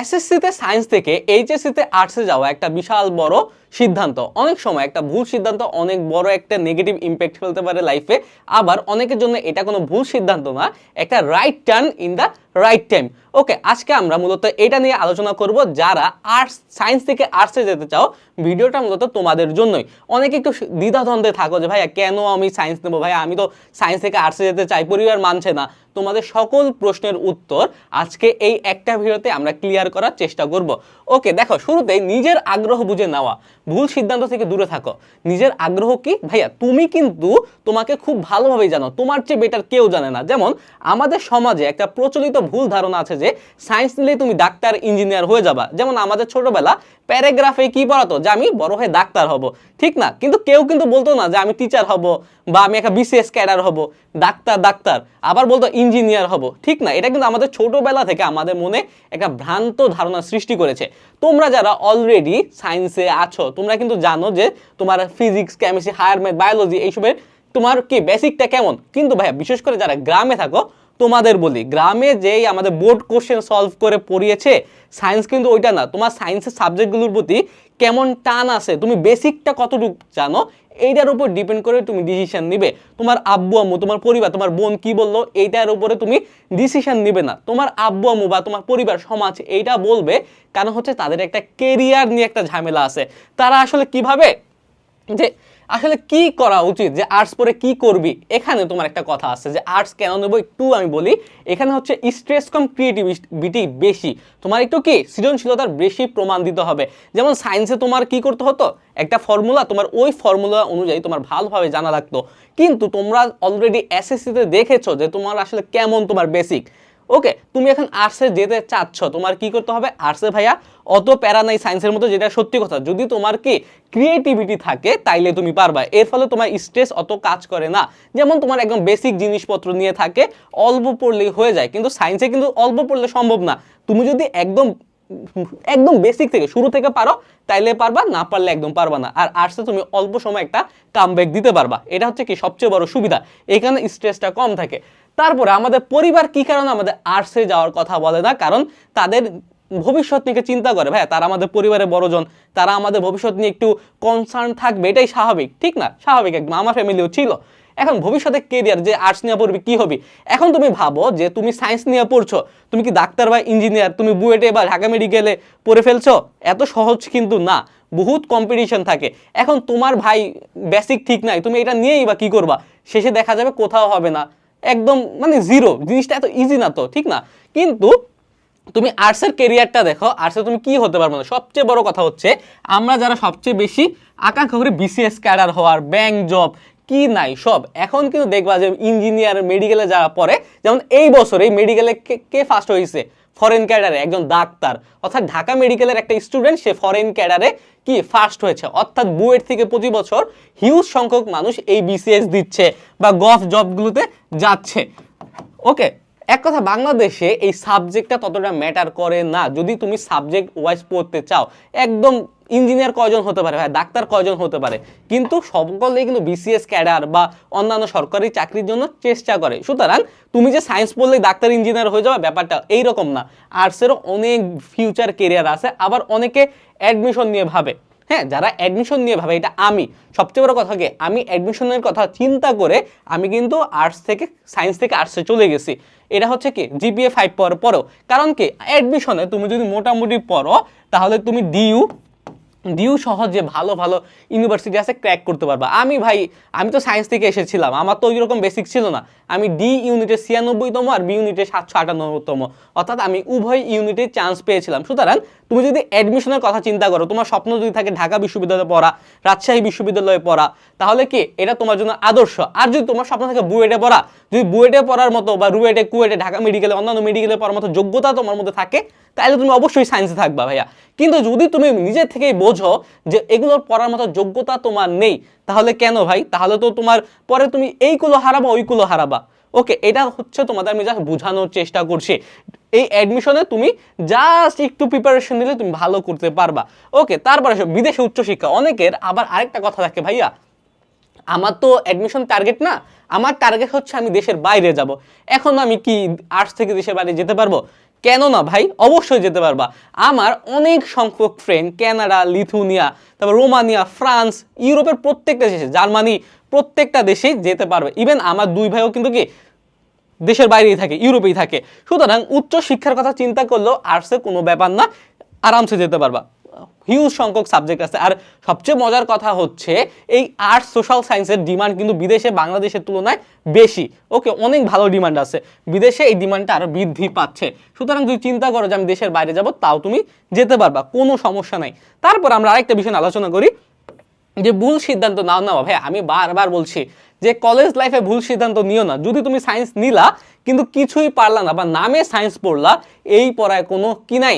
এসএসসিতে সায়েন্স থেকে এইচএসসিতে আর্টসে যাওয়া একটা বিশাল বড় সিদ্ধান্ত। অনেক সময় একটা ভুল সিদ্ধান্ত অনেক বড় একটা নেগেটিভ ইম্প্যাক্ট ফেলতে পারে লাইফে আবার অনেকের জন্য এটা কোনো ভুল সিদ্ধান্ত না, একটা right turn in the right time okay আজকে আমরা মূলত এটা নিয়ে আলোচনা করব যারা আর্টস সায়েন্স থেকে আর্টসে যেতে চাও ভিডিওটা মূলত তোমাদের জন্যই। অনেকে একটু দ্বিধাদ্বন্দ্বে থাকো যে, ভাইয়া, কেন আমি সায়েন্স নেব? ভাইয়া, আমি তো সায়েন্স থেকে আর্টসে যেতে চাই, পরিবার মানছে না। তোমাদের সকল প্রশ্নের উত্তর আজকে এই একটা ভিডিওতে আমরা ক্লিয়ার করার চেষ্টা করব। ওকে, দেখো, শুরুতেই নিজের আগ্রহ বুঝে নেওয়া। ভুল সিদ্ধান্ত থেকে দূরে থাকো। নিজের আগ্রহ কি? ভাইয়া, তুমি কিন্তু তোমাকে খুব ভালোভাবেই জানো। তোমার চেয়ে বেটার কেউ জানে না। যেমন, আমাদের সমাজে একটা প্রচলিত ভুল ধারণা আছে যে সায়েন্স নিলেই তুমি ডাক্তার ইঞ্জিনিয়ার হয়ে যাবা। যেমন, আমাদের ছোটবেলা প্যারাগ্রাফে কি পড়াতো? যে আমি বড় হয়ে ডাক্তার হব। ঠিক না? কিন্তু কেউ কিন্তু বলতো না যে আমি টিচার হব বা আমি একটা বিসিএস ক্যাডার হব, ডাক্তার ডাক্তার। আবার বলতো ইঞ্জিনিয়ার হব। ঠিক না? এটা কিন্তু আমাদের ছোটবেলা থেকে আমাদের মনে একটা ভ্রান্ত ধারণা সৃষ্টি করেছে। তোমরা যারা অলরেডি সায়েন্সে আছো, তোমরা কিন্তু জানো যে তোমার physics chemistry higher math biology এইসবের তোমার কি বেসিকটা কেমন? কিন্তু ভাইয়া, বিশেষ করে যারা গ্রামে থাকো তোমাদের বলি, গ্রামে যেই আমাদের বোর্ড কোশ্চেন সলভ করে পড়িয়েছে সায়েন্স কিন্তু ওইটা না। তোমার সায়েন্সের সাবজেক্টগুলোর প্রতি কেমন টান আছে, তুমি বেসিকটা কতটুকু জানো, এইটার উপর ডিপেন্ড করে তুমি ডিসিশন নিবে। তোমার আব্বু, আম্মু, তোমার পরিবার, তোমার বোন কি বলল, এইটার উপরে তুমি ডিসিশন নিবে না। তোমার আব্বু, আম্মু বা তোমার পরিবার, সমাজ এইটা বলবে, কারণ হচ্ছে তাদের একটা কেরিয়ার নিয়ে একটা ঝামেলা আছে। তারা আসলে কীভাবে যে আসলে কি করা উচিত? যে আর্টস পরে কি করবি? এখানে তোমার একটা কথা আছে যে আর্টস কেন নেব একটু আমি বলি। এখানে হচ্ছে স্ট্রেস কম ক্রিয়েটিভিটি বেশি। তোমার একটু কি সৃজনশীলতার বেশি প্রমাণ দিতে হবে। যেমন সায়েন্সে তোমার কি করতে হতো? একটা ফর্মুলা তোমার ওই ফর্মুলা অনুযায়ী তোমার ভালোভাবে জানা লাগতো। কিন্তু তোমরা অলরেডি এসএসসিতে দেখেছ যে তোমার আসলে কেমন তোমার বেসিক ওকে তুমি এখন আর্টসে যেতে চাচ্ছ, তোমার কি করতে হবে? আর্টসে ভাইয়া, অত প্যারা নাই সায়েন্সের মতো যেটা সত্যি কথা। যদি তোমার কি ক্রিয়েটিভিটি থাকে, তাইলে তুমি পারবা। এর ফলে তোমার স্ট্রেস অত কাজ করে না। যেমন তোমার একদম বেসিক জিনিসপত্র নিয়ে থাকে, অল্প পড়লেই হয়ে যায়। কিন্তু সায়েন্সে কিন্তু অল্প পড়লে সম্ভব না। তুমি যদি একদম একদম বেসিক থেকে, শুরু থেকে পারো, তাইলে পারবা, না পারলে একদম পারবা না। আর আর্টসে তুমি অল্প সময় একটা কামব্যাক দিতে পারবা। এটা হচ্ছে কি সবচেয়ে বড় সুবিধা। এখানে স্ট্রেসটা কম থাকে। তারপরে আমাদের পরিবার কি কারণে আমাদের আর্টসে যাওয়ার কথা বলে না? কারণ তাদের ভবিষ্যৎ নিয়ে চিন্তা করে। ভাই তারা আমাদের পরিবারের বড়জন, তারা আমাদের ভবিষ্যৎ নিয়ে একটু কনসার্ন থাকবে, এটাই স্বাভাবিক। ঠিক না? স্বাভাবিক একদম, আমার ফ্যামিলিও ছিল। এখন ভবিষ্যতে কেরিয়ার যে আর্টস নিয়ে পড়বি, কি হবে? এখন তুমি ভাবো যে তুমি সায়েন্স নিয়ে পড়ছো, তুমি কি ডাক্তার বা ইঞ্জিনিয়ার তুমি বুয়েটে বা ঢাকা মেডিকেলে পড়ে ফেলছো? এত সহজ কিন্তু না। বহুত কম্পিটিশন থাকে। এখন তোমার ভাই বেসিক ঠিক নাই, তুমি এটা নিয়েই বা কি করবা? শেষে দেখা যাবে কোথাও হবে না। একদম মানে জিরো জিনিসটা এত ইজি না তো, ঠিক না? কিন্তু তুমি আর্টসের কেরিয়ারটা দেখো আর্টসে তুমি কি হতে পারবে না? সবচেয়ে বড় কথা হচ্ছে, আমরা যারা সবচেয়ে বেশি আকাঙ্ক্ষা করি বিসিএস ক্যাডার হওয়ার ব্যাংক জব কি নাই, সব। এখন কিন্তু দেখবা যে ইঞ্জিনিয়ার মেডিকেলে যারা পড়ে, যেমন এই বছর এই মেডিকেলে কে ফার্স্ট হয়েছে? ফরেন ক্যাডারে একজন ডাক্তার। অর্থাৎ ঢাকা মেডিকেলের একটা স্টুডেন্ট সে ফরেন ক্যাডারে কি ফার্স্ট হয়েছে। অর্থাৎ বুয়েট থেকে প্রতি বছর হিউজ সংখ্যক মানুষ এই বিসিএস দিচ্ছে বা গফ জবগুলোতে যাচ্ছে। ওকে এক কথা, বাংলাদেশে এই সাবজেক্টটা ততটা ম্যাটার করে না। যদি তুমি সাবজেক্ট ওয়াইজ পড়তে চাও, একদম ইঞ্জিনিয়ার কয়জন হতে পারে, ভাই? ডাক্তার কয়জন হতে পারে? কিন্তু সকলেই কিন্তু বিসিএস ক্যাডার বা অন্যান্য সরকারি চাকরির জন্য চেষ্টা করে। সুতরাং তুমি যে সায়েন্স পড়লেই ডাক্তার ইঞ্জিনিয়ার হয়ে যাবে, ব্যাপারটা এইরকম না। আর্টসেরও অনেক ফিউচার কেরিয়ার আছে, আবার অনেকে অ্যাডমিশন নিয়ে ভাবে। হ্যাঁ যারা অ্যাডমিশন নিয়ে ভাবে, এটা আমি। সবচেয়ে বড় কথা কি? আমি অ্যাডমিশনের কথা চিন্তা করে আমি কিন্তু আর্টস থেকে সায়েন্স থেকে আর্টসে চলে গেছি। এটা হচ্ছে কি? জিপিএ ফাইভ পর পড়ো কারণ কি? অ্যাডমিশনে তুমি যদি মোটামুটি পড়ো, তাহলে তুমি ডিইউ ডিউ সহ যে ভালো ভালো ইউনিভার্সিটি আছে ক্র্যাক করতে পারবা। আমি ভাই, আমি তো সায়েন্স থেকে এসেছিলাম, আমার তো ওই রকম বেসিক ছিল না। আমি ডি ইউনিটে ছিয়ানব্বইতম আর বি ইউনিটে সাতশো আটানব্বইতম অর্থাৎ আমি উভয় ইউনিটে চান্স পেয়েছিলাম। সুতরাং তুমি যদি অ্যাডমিশনের কথা চিন্তা করো, তোমার স্বপ্ন যদি থাকে ঢাকা বিশ্ববিদ্যালয়ে পড়া, রাজশাহী বিশ্ববিদ্যালয়ে পড়া, তাহলে কি এটা তোমার জন্য আদর্শ? আর যদি তোমার স্বপ্ন থাকে বুয়েটে পড়া, যদি বুয়েটে পড়ার মতো বা রুয়েটে, কুয়েটে, ঢাকা মেডিকেলে অন্যান্য মেডিকেলে পড়ার মতো যোগ্যতা তোমার মধ্যে থাকে, তাহলে তুমি অবশ্যই সায়েন্সে থাকবা ভাইয়া। কিন্তু যদি তুমি নিজের থেকেই বোঝো যে এগুলোর পড়ার মতো যোগ্যতা তোমার নেই। তাহলে কেন ভাই? তাহলে তো তোমার পরে তুমি এইগুলো হারাবা, ওইগুলো হারাবা। ওকে, এটা হচ্ছে তোমাদের আমি জাস্ট বোঝানোর চেষ্টা করছি। এই অ্যাডমিশনে তুমি জাস্ট একটু প্রিপারেশন নিলে তুমি ভালো করতে পারবা। ওকে, তারপরে বিদেশে উচ্চশিক্ষা। অনেকের আবার আরেকটা কথা থাকে ভাইয়া, আমার তো অ্যাডমিশন টার্গেট না, আমার টার্গেট হচ্ছে আমি দেশের বাইরে যাব। এখন আমি কি আর্টস থেকে দেশের বাইরে যেতে পারব? কেন না ভাই, অবশ্যই যেতে পারবা। আমার অনেক সংখ্যক ফ্রেন্ড ক্যানাডা লিথুনিয়া, তারপর রোমানিয়া, ফ্রান্স, ইউরোপের প্রত্যেকটা দেশে, জার্মানি, প্রত্যেকটা দেশেই যেতে পারবে। ইভেন আমার দুই ভাইও কিন্তু কি, দেশের বাইরেই থাকে, ইউরোপেই থাকে। সুতরাং উচ্চ শিক্ষার কথা চিন্তা করলেও আর্টসে কোনো ব্যাপার না, আরামসে যেতে পারবা। হিউজ সংখ্যক সাবজেক্ট আছে। আর সবচেয়ে মজার কথা হচ্ছে, এই আর্টস সোশ্যাল সায়েন্সের ডিমান্ড কিন্তু বিদেশে, বাংলাদেশের তুলনায় বেশি। ওকে অনেক ভালো ডিমান্ড আছে। বিদেশে এই ডিমান্ডটা আরও বৃদ্ধি পাচ্ছে। সুতরাং যদি চিন্তা করো যে আমি দেশের বাইরে যাব, তাও তুমি যেতে পারবা, কোনো সমস্যা নাই। তারপর আমরা আরেকটা বিষয় আলোচনা করি, যে ভুল সিদ্ধান্ত নাও না ভাই, আমি বারবার বলছি যে কলেজ লাইফে ভুল সিদ্ধান্ত নিও না। যদি তুমি সায়েন্স নিলা, কিন্তু কিছুই পারলা না বা নামে সায়েন্স পড়লা, এই পড়ায় কোনো কি নাই?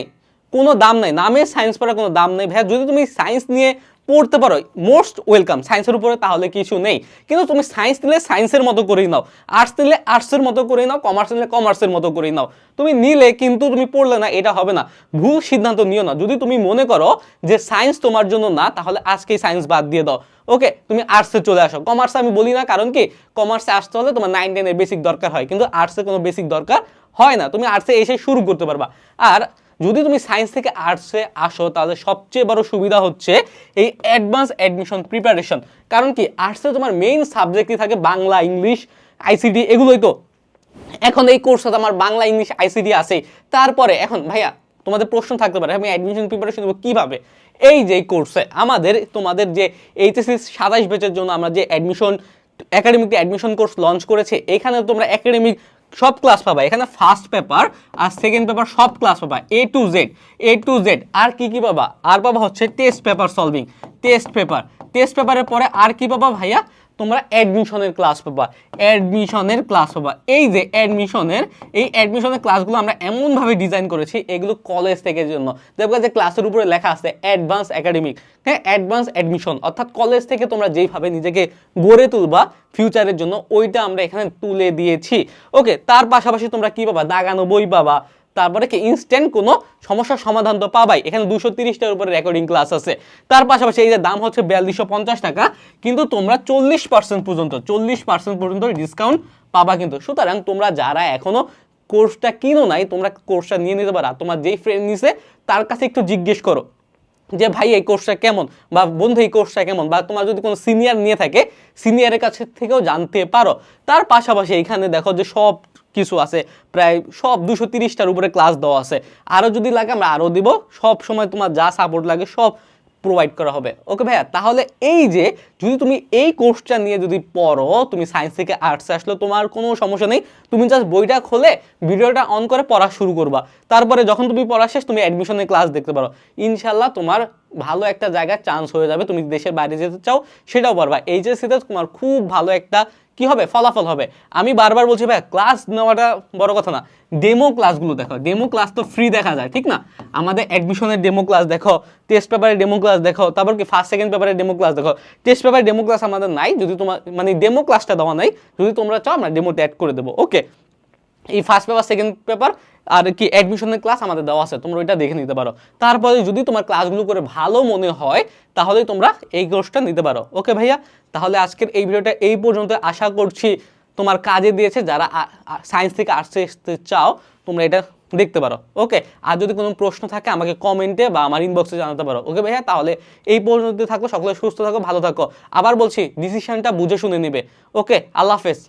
কোনো দাম নাই। নামে সায়েন্স পড়ার কোনো দাম নেই। ভাইয়া, যদি তুমি সায়েন্স নিয়ে পড়তে পারো মোস্ট ওয়েলকাম সায়েন্সের উপরে তাহলে কিছু নেই। কিন্তু তুমি সায়েন্স নিলে সায়েন্সের মতো করেই নাও। আর্টস নিলে আর্টসের মতো করেই নাও কমার্স নিলে কমার্সের মতো করেই নাও। তুমি নিলে কিন্তু তুমি পড়লে না, এটা হবে না। ভুল সিদ্ধান্ত নিও না। যদি তুমি মনে করো যে সায়েন্স তোমার জন্য না, তাহলে আজকেই সায়েন্স বাদ দিয়ে দাও। ওকে তুমি আর্টসে চলে আসো। কমার্সে আমি বলি না, কারণ কি? কমার্সে আসতে হলে তোমার নাইন টেনের বেসিক দরকার হয়। কিন্তু আর্টসে কোনো বেসিক দরকার হয় না। তুমি আর্টসে এসে শুরু করতে পারবা। আর যদি তুমি সায়েন্স থেকে আর্টসে আসো, তাহলে সবচেয়ে বড় সুবিধা হচ্ছে এই অ্যাডভান্স অ্যাডমিশন প্রিপারেশন কারণ কি আর্টসে তোমার মেইন সাবজেক্টই থাকে বাংলা, ইংলিশ আইসিটি এগুলোই তো। এখন এই কোর্সটা আমার বাংলা, ইংলিশ আইসিটি আছে তারপরে এখন ভাইয়া, তোমাদের প্রশ্ন থাকতে পারে, আমি অ্যাডমিশন প্রিপারেশন দেবো কীভাবে? এই যে কোর্সে আমাদের, তোমাদের যে এইচএসসি সাতাশ ব্যাচের জন্য আমরা যে admission academic admission course launch করেছে, এখানে তোমরা একাডেমিক সব ক্লাস পাবা। এখানে ফার্স্ট পেপার আর সেকেন্ড পেপার সব ক্লাস পাবা। A to Z A to Z আর কি কি পাবা? আর পাবা হচ্ছে test paper solving test paper test পেপারের পরে আর কি পাবা ভাইয়া? তোমরা অ্যাডমিশনের ক্লাস পাবা। অ্যাডমিশনের ক্লাস পাবা। এই যে অ্যাডমিশনের এই অ্যাডমিশনের ক্লাসগুলো আমরা এমনভাবে ডিজাইন করেছি, এগুলো কলেজ থেকে জন্য। দেখবে যে ক্লাসের উপরে লেখা আছে অ্যাডভান্স একাডেমিক হ্যাঁ অ্যাডভান্স অ্যাডমিশন অর্থাৎ কলেজ থেকে তোমরা যেইভাবে নিজেকে গড়ে তুলবা ফিউচারের জন্য, ওইটা আমরা এখানে তুলে দিয়েছি। ওকে তার পাশাপাশি তোমরা কি পাবা? দাগানো বই পাবা। তারপরে কি ইনস্ট্যান্ট কোনো সমস্যার সমাধান তো পাবাই। এখানে দুশো তিরিশটার উপরে রেকর্ডিং ক্লাস আছে। তার পাশাপাশি এই যে দাম হচ্ছে বিয়াল্লিশশো পঞ্চাশ টাকা, কিন্তু তোমরা চল্লিশ পার্সেন্ট পর্যন্ত, চল্লিশ পার্সেন্ট পর্যন্ত ডিসকাউন্ট পাবা কিন্তু। সুতরাং তোমরা যারা এখনও কোর্সটা কিনো নাই, তোমরা কোর্সটা নিয়ে নিতে পারা। তোমার যেই ফ্রেন্ড নিছে, তার কাছে একটু জিজ্ঞেস করো যে, ভাই, এই কোর্সটা কেমন? বা, বন্ধু, এই কোর্সটা কেমন? বা, তোমার যদি কোনো সিনিয়র নিয়ে থাকে সিনিয়রের কাছে থেকেও জানতে পারো। তার পাশাপাশি এখানে দেখো যে সব কিছু আছে, প্রায় সব দুশো তিরিশটার উপরে ক্লাস দেওয়া আছে। আরও যদি লাগে আমরা আরও দিব, সব সময় তোমার যা সাপোর্ট লাগে সব প্রোভাইড করা হবে। ওকে ভাইয়া, তাহলে এই যে যদি তুমি এই কোর্সটা নিয়ে যদি পড়ো, তুমি সায়েন্স থেকে আর্টসে আসলে তোমার কোনো সমস্যা নেই, তুমি জাস্ট বইটা খোলে ভিডিওটা অন করে পড়া শুরু করবা। তারপরে যখন তুমি পড়া শেষ, তুমি অ্যাডমিশনের ক্লাস দেখতে পারো। ইনশাল্লাহ তোমার ভালো একটা জায়গায় চান্স হয়ে যাবে, তুমি দেশের বাইরে যেতে চাও, সেটাও পারবা। এইচএসসিতে তোমার খুব ভালো একটা কি হবে? ফলাফল হবে। আমি বারবার বলছি ভাই ক্লাস নেওয়াটা বড় কথা না। ডেমো ক্লাসগুলো দেখো ডেমো ক্লাস তো ফ্রি দেখা যায়, ঠিক না? আমাদের অ্যাডমিশনের ডেমো ক্লাস দেখো টেস্ট পেপারের ডেমো ক্লাস দেখো তারপর কি ফার্স্ট সেকেন্ড পেপারের ডেমো ক্লাস দেখো টেস্ট পেপারের ডেমো ক্লাস আমাদের নাই, যদি তোমার মানে ডেমো ক্লাসটা দেওয়া নাই, যদি তোমরা চাও, আমরা ডেমোতে অ্যাড করে দেবো। ওকে এই ফার্স্ট পেপার সেকেন্ড পেপার আর কি অ্যাডমিশনের ক্লাস আমাদের দেওয়া আছে, তোমরা ওইটা দেখে নিতে পারো। তারপরে যদি তোমার ক্লাসগুলো করে ভালো মনে হয়, তাহলেই তোমরা এই কোর্সটা নিতে পারো। ওকে ভাইয়া? তাহলে আজকের এই ভিডিওটা এই পর্যন্ত। আশা করছি তোমার কাজে দিয়েছে, যারা সায়েন্স থেকে আর্টসে আসতে চাও, তোমরা এটা দেখতে পারো। ওকে? আর যদি কোনো প্রশ্ন থাকে, আমাকে কমেন্টে বা আমার ইনবক্সে জানাতে পারো। ওকে ভাইয়া? তাহলে এই পর্যন্ত থাকো সকলে সুস্থ থাকো, ভালো থাকো। আবার বলছি ডিসিশনটা বুঝে শুনে নেবে। ওকে? আল্লাহ হাফেজ।